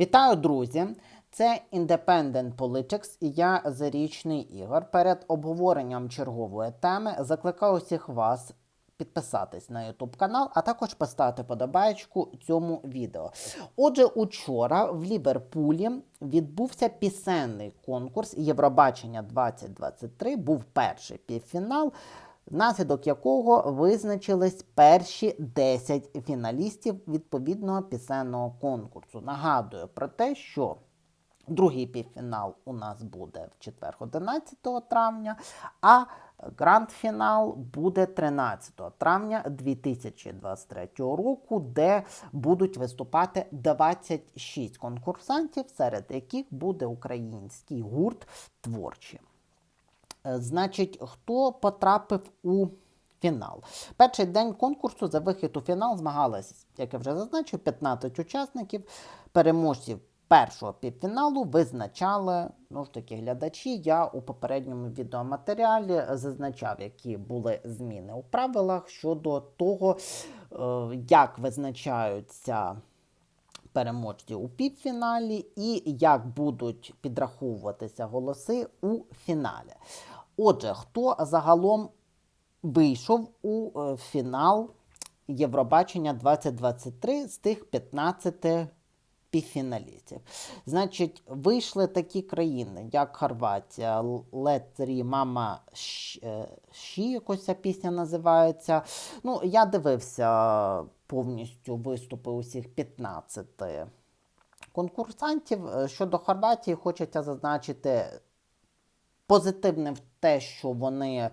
Вітаю, друзі! Це Independent Politics і я Зарічний Ігор. Перед обговоренням чергової теми закликаю усіх вас підписатись на YouTube канал, а також поставити подобаєчку цьому відео. Отже, учора в Ліверпулі відбувся пісенний конкурс Євробачення 2023. Був перший півфінал. Внаслідок якого визначились перші 10 фіналістів відповідного пісенного конкурсу. Нагадую про те, що другий півфінал у нас буде в четвер, 11 травня, а гранд-фінал буде 13 травня 2023 року, де будуть виступати 26 конкурсантів, серед яких буде український гурт творчі. Е, Значить, хто потрапив у фінал? Перший день конкурсу за вихід у фінал змагалось, як я вже зазначив, 15 учасників. Переможців першого півфіналу визначали ну ж таки глядачі. Я у попередньому відеоматеріалі зазначав, які були зміни у правилах щодо того, е, як визначаються переможці у півфіналі і як будуть підраховуватися голоси у фіналі. Отже, хто загалом вийшов у е, фінал Євробачення 2023 з тих 15 півфіналістів? Значить, вийшли такі країни, як Хорватія, Летрі, Мама Щ- е, Ші, якось ця пісня називається. Ну, я дивився повністю виступи усіх 15 конкурсантів. Е, Щодо Хорватії, хочеться зазначити позитивне в те, що вони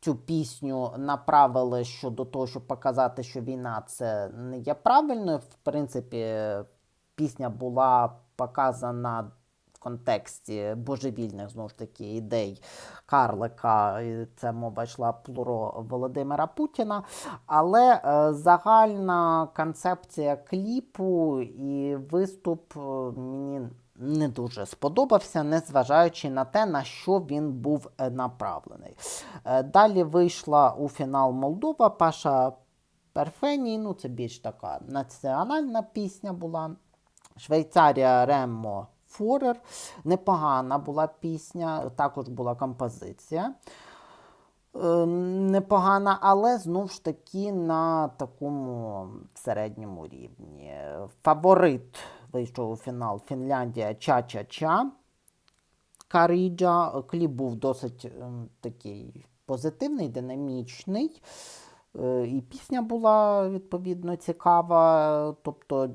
цю пісню направили щодо того, щоб показати, що війна це не є правильною. В принципі, пісня була показана в контексті божевільних знову ж таки ідей Карлика. і Це мова йшла про Володимира Путіна. Але е, загальна концепція кліпу і виступ е, мені не дуже сподобався, незважаючи на те, на що він був е, направлений. Е, Далі вийшла у фінал Молдова Паша Перфеній. Ну, це більш така національна пісня була. Швейцарія Реммо Форер. Непогана була пісня, також була композиція. Е, Непогана, але знову ж таки на такому середньому рівні. Фаворит вийшов у фінал Фінляндія Ча-Ча-Ча. Каріджа. Кліп був досить ем, такий позитивний, динамічний. Е, І пісня була відповідно цікава. Тобто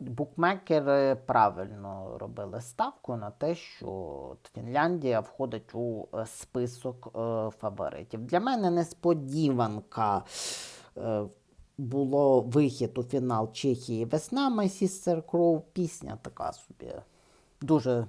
букмекери правильно робили ставку на те, що Фінляндія входить у е, список е, фаворитів. Для мене несподіванка е, було вихід у фінал Чехії Весна Crow. Пісня така собі дуже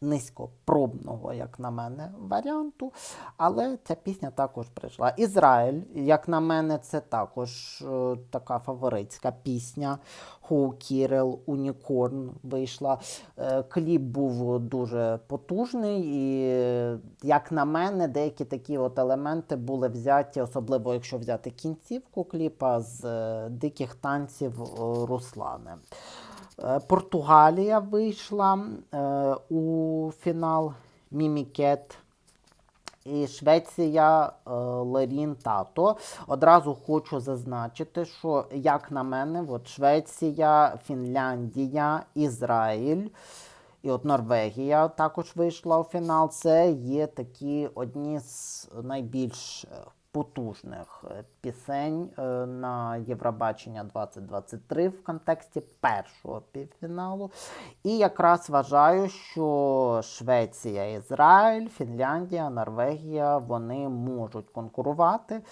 низькопробного, як на мене, варіанту. Але ця пісня також прийшла. Ізраїль, як на мене, це також е, така фаворитська пісня. Хоу Кірел Унікорн вийшла. Е, кліп був дуже потужний, і, як на мене, деякі такі от елементи були взяті, особливо якщо взяти кінцівку кліпа з е, диких танців Руслани. Португалія вийшла у фінал Мімікет. І Швеція е, Лерін Тато. Одразу хочу зазначити, що, як на мене, от Швеція, Фінляндія, Ізраїль і от Норвегія також вийшла у фінал. Це є такі одні з найбільш е, потужних е, пісень е, на Євробачення 2023 в контексті першого півфіналу. І якраз вважаю, що Швеція, Ізраїль, Фінляндія, Норвегія вони можуть конкурувати.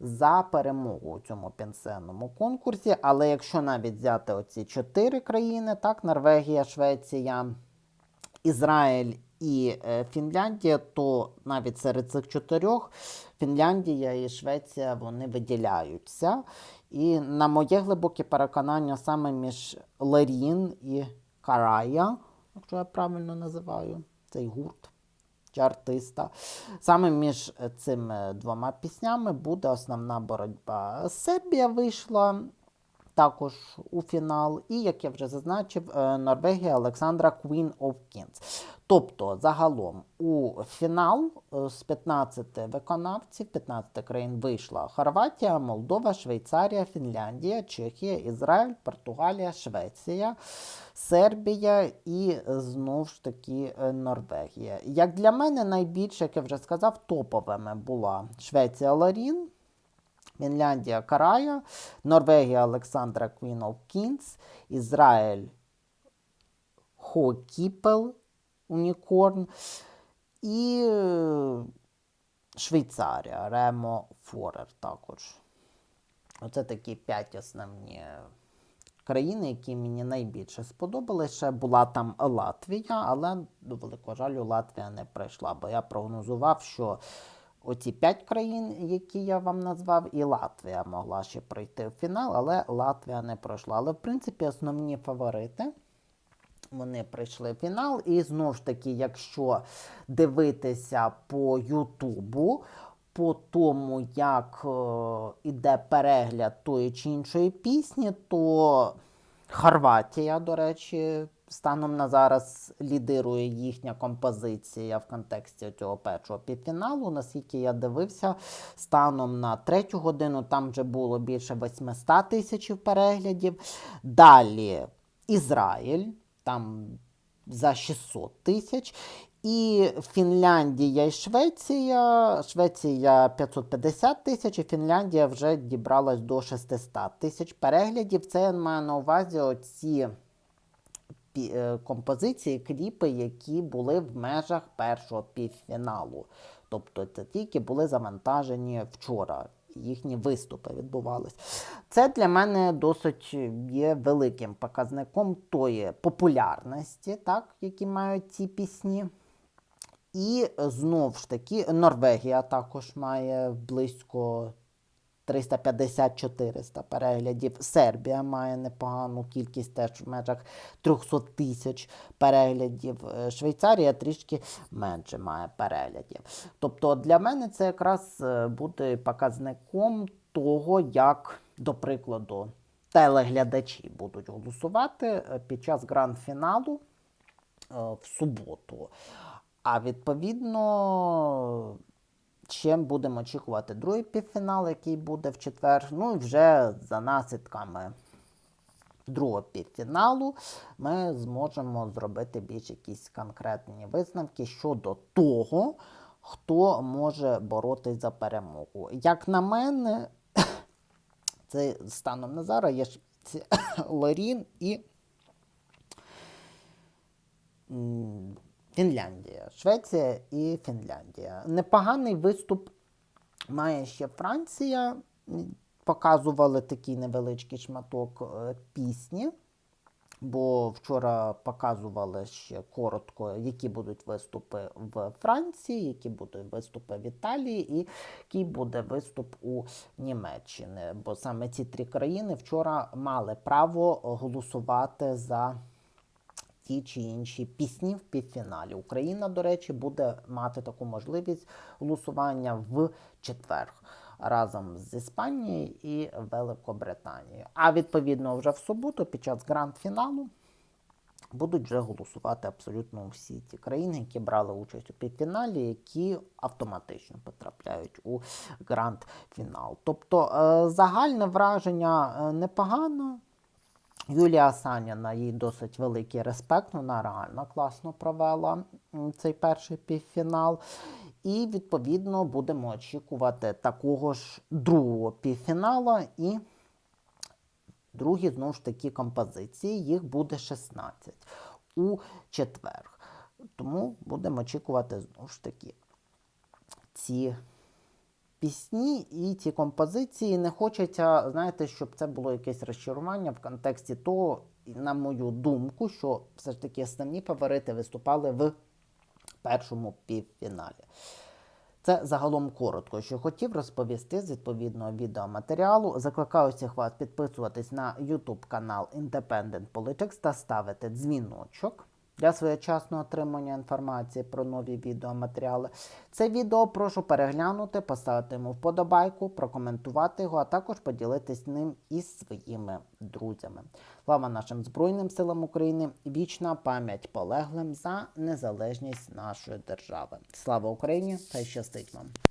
За перемогу у цьому пенсенному конкурсі, але якщо навіть взяти оці чотири країни, так, Норвегія, Швеція, Ізраїль і е, Фінляндія, то навіть серед цих чотирьох Фінляндія і Швеція вони виділяються. І на моє глибоке переконання, саме між Лерін і Карая, якщо я правильно називаю цей гурт чи артиста, саме між цими двома піснями буде основна боротьба. Сербія вийшла також у фінал. І, як я вже зазначив, е, Норвегія Олександра Queen of. Тобто, загалом у фінал е, з 15 виконавців, 15 країн вийшла Хорватія, Молдова, Швейцарія, Фінляндія, Чехія, Ізраїль, Португалія, Швеція, Сербія і знову ж таки е, Норвегія. Як для мене найбільше, як я вже сказав, топовими була Швеція Ларін. Фінляндія Карая, Норвегія Олександра Queen of Kings, Ізраїль Хокіпел Унікорн і е, Швейцарія Ремо Форер також. Оце такі п'ять основні країни, які мені найбільше сподобались. Ще була там Латвія, але до великого жалю Латвія не пройшла, бо я прогнозував, що оці п'ять країн, які я вам назвав, і Латвія могла ще пройти в фінал, але Латвія не пройшла. Але, в принципі, основні фаворити. Вони прийшли в фінал, і знову ж таки, якщо дивитися по Ютубу, по тому, як е, іде перегляд тої чи іншої пісні, то Хорватія, до речі, станом на зараз лідирує їхня композиція в контексті цього першого півфіналу. Наскільки я дивився, станом на третю годину там вже було більше 800 тисяч переглядів. Далі Ізраїль, там за 600 тисяч. І Фінляндія і Швеція. Швеція 550 тисяч, і Фінляндія вже дібралась до 600 тисяч переглядів. Це я маю на увазі оці композиції, кліпи, які були в межах першого півфіналу. Тобто це тільки були завантажені вчора. Їхні виступи відбувались. Це для мене досить є великим показником тої популярності, так, які мають ці пісні. І знов ж таки Норвегія також має близько 350-400 переглядів. Сербія має непогану кількість теж в межах 300 тисяч переглядів. Е, Швейцарія трішки менше має переглядів. Тобто для мене це якраз е, буде показником того, як, до прикладу, телеглядачі будуть голосувати е, під час гранд-фіналу в суботу. А відповідно, ще будемо очікувати другий півфінал, який буде в четвер. Ну і вже за наслідками другого півфіналу ми зможемо зробити більш якісь конкретні висновки щодо того, хто може боротись за перемогу. Як на мене, це станом на зараз є Лорін і Фінляндія. Швеція і Фінляндія. Непоганий виступ має ще Франція. Показували такий невеличкий шматок е, пісні. Бо вчора показували ще коротко, які будуть виступи в Франції, які будуть виступи в Італії, і який буде виступ у Німеччині. Бо саме ці три країни вчора мали право голосувати за ті чи інші пісні в півфіналі. Україна, до речі, буде мати таку можливість голосування в четвер разом з Іспанією і Великобританією. А відповідно, вже в суботу, під час гранд-фіналу, будуть вже голосувати абсолютно всі ті країни, які брали участь у півфіналі, які автоматично потрапляють у гранд-фінал. Тобто е, загальне враження е, непогано. Юлія Саніна, їй досить великий респект, вона реально класно провела цей перший півфінал. І, відповідно, будемо очікувати такого ж другого півфінала і другі, знову ж таки, композиції. Їх буде 16 у четвер. Тому будемо очікувати знову ж таки ці пісні і ці композиції. Не хочеться, знаєте, щоб це було якесь розчарування в контексті того, на мою думку, що все ж таки основні фаворити виступали в першому півфіналі. Це загалом коротко, що хотів розповісти з відповідного відеоматеріалу. Закликаю всіх вас підписуватись на YouTube канал Independent Politics та ставити дзвіночок. Для своєчасного отримання інформації про нові відеоматеріали. Це відео прошу переглянути, поставити йому вподобайку, прокоментувати його, а також поділитись ним із своїми друзями. Слава нашим Збройним силам України! Вічна пам'ять полеглим за незалежність нашої держави. Слава Україні! Та й щастить вам!